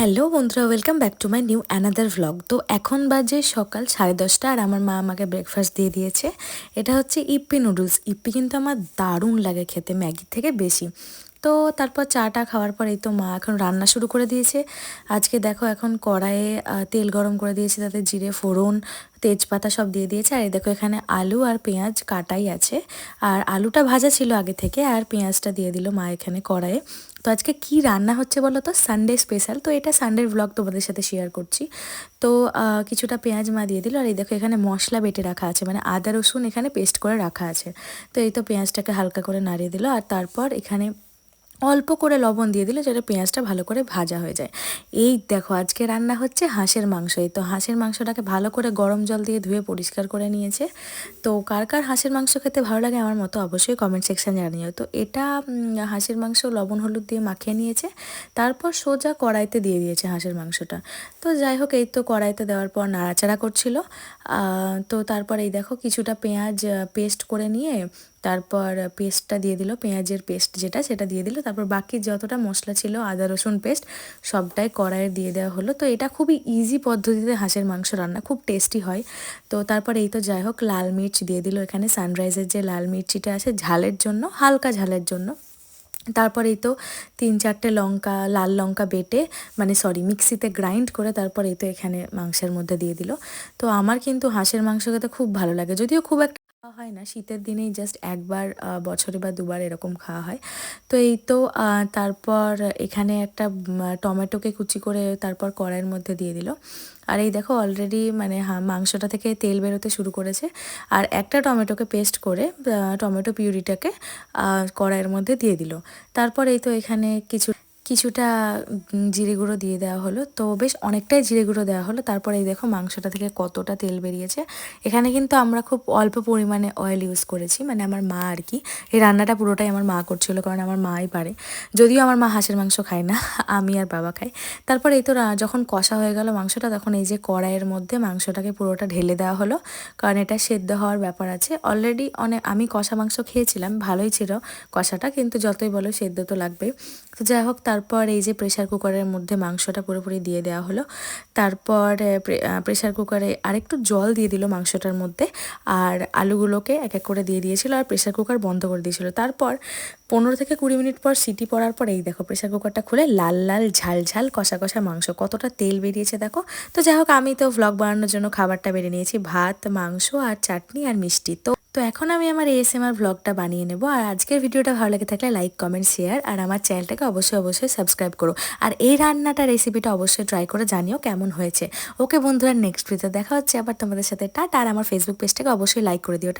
Hello বন্ধুরা welcome back to my new another vlog তো এখন বাজে সকাল সাড়ে দশটা আর আমার মা আমাকে ব্রেকফাস্ট দিয়ে দিয়েছে। এটা হচ্ছে ইপ্পি নুডলস ইপ্পি কিন্তু আমার দারুণ লাগে খেতে, ম্যাগির থেকে বেশি। তো তারপর চাটা খাওয়ার পর এই তো মা এখন রান্না শুরু করে দিয়েছে। আজকে দেখো এখন কড়াইয়ে তেল গরম করে দিয়েছে, তাতে জিরে, ফোড়ন, তেজপাতা সব দিয়ে দিয়েছে। আর এই দেখো এখানে আলু আর পেঁয়াজ কাটাই আছে। আর আলুটা ভাজা ছিল আগে থেকে, আর পেঁয়াজটা দিয়ে দিল মা এখানে কড়াইয়ে। তো আজকে কি রান্না হচ্ছে বলো তো? সানডে স্পেশাল তো এটা সানডের ব্লগ তোমাদের সাথে শেয়ার করছি। তো কিছুটা পেঁয়াজ মা দিয়ে দিল। আর এই দেখো এখানে মশলা বেটে রাখা আছে। মানে আদা রসুন এখানে পেস্ট করে রাখা আছে। তো এই তো পেঁয়াজটাকে হালকা করে নাড়িয়ে দিল। আর তারপর এখানে অল্প করে লবণ দিয়ে দিলে যাতে পেঁয়াজটা ভালো করে ভাজা হয়ে যায়। এই দেখো, আজকে রান্না হচ্ছে হাঁসের মাংস এই তো হাঁসের মাংসটাকে ভালো করে গরম জল দিয়ে ধুয়ে পরিষ্কার করে নিয়েছে। তো কার কার হাঁসের মাংস খেতে ভালো লাগে আমার মতো অবশ্যই কমেন্ট সেকশন জানিও। তো এটা হাঁসের মাংস লবণ হলুদ দিয়ে মাখিয়ে নিয়েছে। তারপর সোজা কড়াইতে দিয়ে দিয়েছে হাঁসের মাংসটা। তো যাই হোক, এই তো কড়াইতে দেওয়ার পর নাড়াচাড়া করছিল। তো তারপর এই দেখো, কিছুটা পেঁয়াজ পেস্ট করে নিয়ে তারপর পেস্টটা দিয়ে দিল, পেঁয়াজের পেস্ট যেটা সেটা দিয়ে দিল, তারপর বাকি যতটা মশলা ছিল, আদা, রসুন পেস্ট, সবটাই কড়াইয়ে দিয়ে দেওয়া হলো। তো এটা খুবই ইজি পদ্ধতিতে হাঁসের মাংস রান্না, খুব টেস্টি হয়। তো তারপর এই তো যাই হোক, লাল মির্চ দিয়ে দিল এখানে সানরাইজের যে লাল মির্চিটা আছে ঝালের জন্য, হালকা ঝালের জন্য। তারপর এই তো তিন চারটে লঙ্কা, লাল লঙ্কা বেটে মানে সরি মিক্সিতে গ্রাইন্ড করে তারপর এই তো এখানে মাংসের মধ্যে দিয়ে দিল। তো আমার কিন্তু হাঁসের মাংস খেতে খুব ভালো লাগে, যদিও খুব একটা হয় না, শীতের দিনেই জাস্ট একবার বছরে বা দুবার এরকম খাওয়া হয়। তো এই তো তারপর এখানে একটা টমেটোকে কুচি করে তারপর কড়াইয়ের মধ্যে দিয়ে দিল। আর এই দেখো অলরেডি মানে মাংসটা থেকে তেল বেরোতে শুরু করেছে। আর একটা টমেটোকে পেস্ট করে টমেটো পিউরিটাকে কড়াইয়ের মধ্যে দিয়ে দিল। তারপর এই তো এখানে কিছু কিছুটা জিরে গুঁড়ো দিয়ে দেওয়া হলো। তো বেশ অনেকটাই জিরে গুঁড়ো দেওয়া হলো। তারপরে এই দেখো মাংসটা থেকে কতটা তেল বেরিয়েছে। এখানে কিন্তু আমরা খুব অল্প পরিমাণে অয়েল ইউজ করেছি। মানে আমার মা আর কি, এই রান্নাটা পুরোটাই আমার মা করছিল, কারণ আমার মাই পারে। যদিও আমার মা হাঁসের মাংস খায় না, আমি আর বাবা খাই। তারপর এই তো যখন কষা হয়ে গেল মাংসটা, তখন এই যে কড়াইয়ের মধ্যে মাংসটাকে পুরোটা ঢেলে দেওয়া হলো। কারণ এটা সেদ্ধ হওয়ার ব্যাপার আছে। অলরেডি অনেক আমি কষা মাংস খেয়েছিলাম, ভালোই ছিল কষাটা, কিন্তু যতই বলো সেদ্ধ তো লাগবেই। তো যাই হোক তারপর এই যে প্রেশার কুকারের মধ্যে মাংসটা পুরোপুরি দিয়ে দেওয়া হলো। তারপর প্রেশার কুকারে আরেকটু জল দিয়ে দিল মাংসটার মধ্যে আর আলুগুলোকে এক এক করে দিয়ে দিয়েছিল আর প্রেশার কুকার বন্ধ করে দিয়েছিল। তারপর পনেরো থেকে কুড়ি মিনিট পর সিটি পড়ার পর এই দেখো প্রেশার কুকারটা খুলে লাল লাল ঝাল ঝাল কষা কষা মাংস, কতটা তেল বেরিয়েছে দেখো। তো যাই হোক, আমি তো ভ্লগ বানানোর জন্য খাবারটা বেড়ে নিয়েছি, ভাত, মাংস আর চাটনি আর মিষ্টি। তো তো এখন আমি আমার এএসএমআর ভ্লগটা বানিয়ে নেব। আর আজকের ভিডিওটা ভালো লাগে থাকলে লাইক কমেন্ট শেয়ার আর আমার চ্যানেলটাকে অবশ্যই অবশ্যই সাবস্ক্রাইব করো। আর এই রান্নাটা রেসিপিটা অবশ্যই ট্রাই করে জানিও কেমন হয়েছে। ওকে বন্ধুরা নেক্সট ভিডিওতে দেখা হচ্ছে আবার তোমাদের সাথে। টাটা। আর আমার ফেসবুক পেজটাকে অবশ্যই লাইক করে দিও।